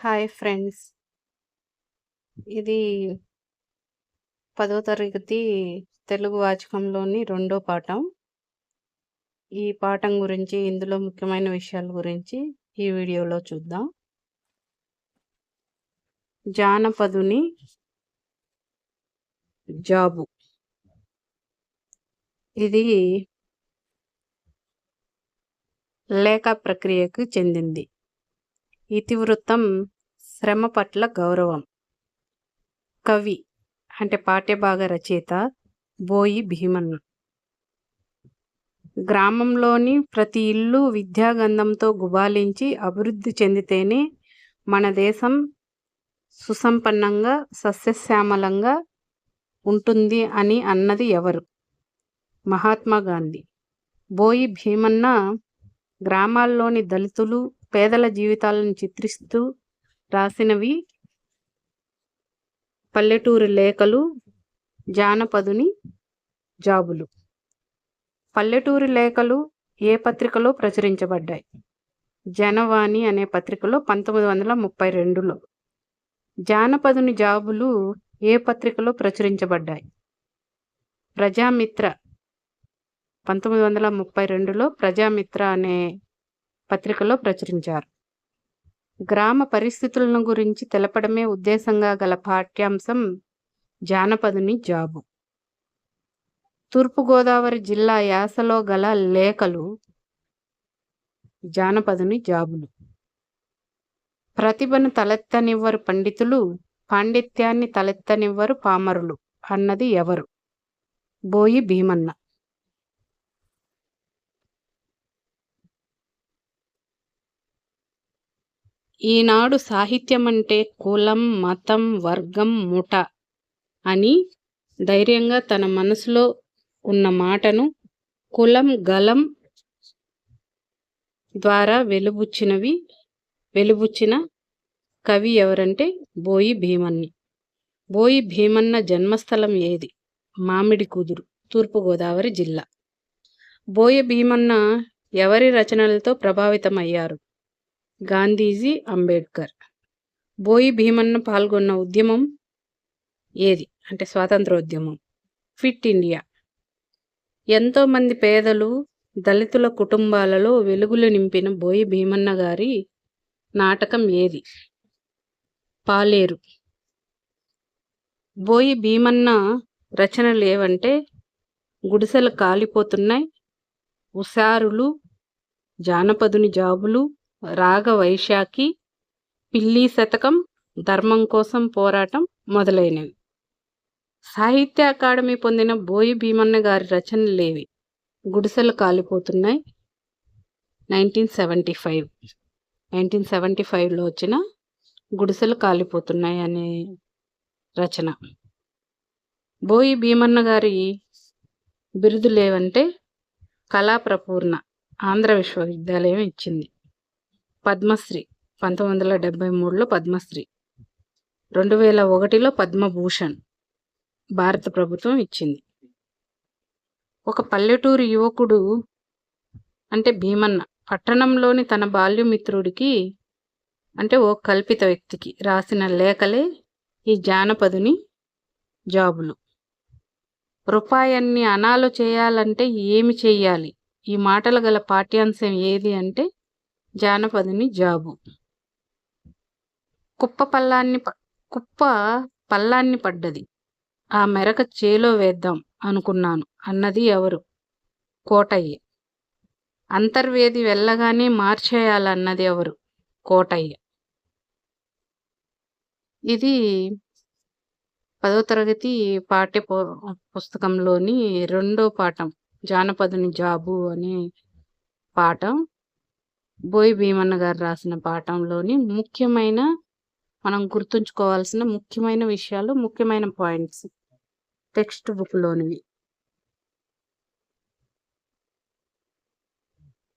Hi friends. ఇది పదో తరగతి తెలుగు వాచకంలోని రెండో పాఠం. ఈ పాఠం గురించి ఇందులో ముఖ్యమైన విషయాల గురించి ఈ వీడియోలో చూద్దాం. జానపదుని జాబు. ఇది లేఖ ప్రక్రియకు చెందింది. ఇతివృత్తం శ్రమ పట్ల గౌరవం. కవి అంటే పాఠ్యభాగ రచయిత బోయి భీమన్న. గ్రామంలోని ప్రతి ఇల్లు విద్యాగంధంతో గుబాలించి అభివృద్ధి చెందితేనే మన దేశం సుసంపన్నంగా సస్యశ్యామలంగా ఉంటుంది అని అన్నది ఎవరు? మహాత్మా గాంధీ. బోయి భీమన్న గ్రామాల్లోని దళితులు పేదల జీవితాలను చిత్రిస్తూ రాసినవి పల్లెటూరు లేఖలు జానపదుని జాబులు. పల్లెటూరు లేఖలు ఏ పత్రికలో ప్రచురించబడ్డాయి? జనవాణి అనే పత్రికలో పంతొమ్మిది వందల ముప్పై రెండులో. జానపదుని జాబులు ఏ పత్రికలో ప్రచురించబడ్డాయి? ప్రజామిత్ర. పంతొమ్మిది వందల ముప్పై రెండులో ప్రజామిత్ర అనే పత్రికలో ప్రచురించారు. గ్రామ పరిస్థితులను గురించి తెలపడమే ఉద్దేశంగా గల పాఠ్యాంశం జానపదుని జాబు. తూర్పుగోదావరి జిల్లా యాసలో గల లేఖలు జానపదుని జాబులు. ప్రతిభను తలెత్తనివ్వరు పండితులు పాండిత్యాన్ని తలెత్తనివ్వరు పామరులు అన్నది ఎవరు? బోయి భీమన్న. ఈనాడు సాహిత్యం అంటే కులం మతం వర్గం ముఠ అని ధైర్యంగా తన మనసులో ఉన్న మాటను కులం గలం ద్వారా వెలుబుచ్చినవి వెలుబుచ్చిన కవి ఎవరంటే బోయి భీమన్ని. బోయి భీమన్న జన్మస్థలం ఏది? మామిడి కూతురు తూర్పుగోదావరి జిల్లా. బోయ భీమన్న ఎవరి రచనలతో ప్రభావితమయ్యారు? గాంధీజీ అంబేద్కర్ బోయి భీమన్న పాల్గొన్న ఉద్యమం ఏది? అంటే స్వాతంత్రోద్యమం. Quit India. ఎంతోమంది పేదలు దళితుల కుటుంబాలలో వెలుగులు నింపిన బోయి భీమన్న గారి నాటకం ఏది? పాలేరు. బోయి భీమన్న రచనలు ఏవంటే గుడిసెలు కాలిపోతున్నాయి. ఉసారులు జానపదుని జాబులు రాగ వైశాఖి పిల్లి శతకం ధర్మం కోసం పోరాటం మొదలైనవి. సాహిత్య అకాడమీ పొందిన బోయి భీమన్న గారి రచనలేవి. గుడిసెలు కాలిపోతున్నాయి. Nineteen seventy five. Nineteen seventy ఫైవ్లో వచ్చిన గుడిసెలు కాలిపోతున్నాయి అనే రచన. బోయి భీమన్న గారి బిరుదులేవంటే కళాప్రపూర్ణ ఆంధ్ర విశ్వవిద్యాలయం ఇచ్చింది. పద్మశ్రీ పంతొమ్మిది వందల డెబ్బై మూడులో పద్మశ్రీ. రెండు వేల ఒకటిలో పద్మభూషణ్ భారత ప్రభుత్వం ఇచ్చింది. ఒక పల్లెటూరు యువకుడు అంటే భీమన్న పట్టణంలోని తన బాల్యమిత్రుడికి అంటే ఓ కల్పిత వ్యక్తికి రాసిన లేఖలే ఈ జానపదుని జాబులు. రూపాయన్ని అనాలు చేయాలంటే ఏమి చేయాలి? ఈ మాటలు గల పాఠ్యాంశం ఏది అంటే జానపదుని జాబు. కుప్ప పల్లాన్ని కుప్ప పల్లాన్ని పడ్డది. ఆ మెరక చేలో వేద్దాం అనుకున్నాను. అన్నది ఎవరు? కోటయ్య. అంతర్వేది వెళ్ళగానే మార్చేయాలన్నది ఎవరు? కోటయ్య. ఇది పదో తరగతి పాఠ్య పుస్తకంలోని రెండో పాఠం. జానపదుని జాబు అనే పాఠం. బోయి భీమన్న గారు రాసిన పాఠంలోని ముఖ్యమైన మనం గుర్తుంచుకోవాల్సిన ముఖ్యమైన విషయాలు ముఖ్యమైన పాయింట్స్. టెక్స్ట్ బుక్లోనివి.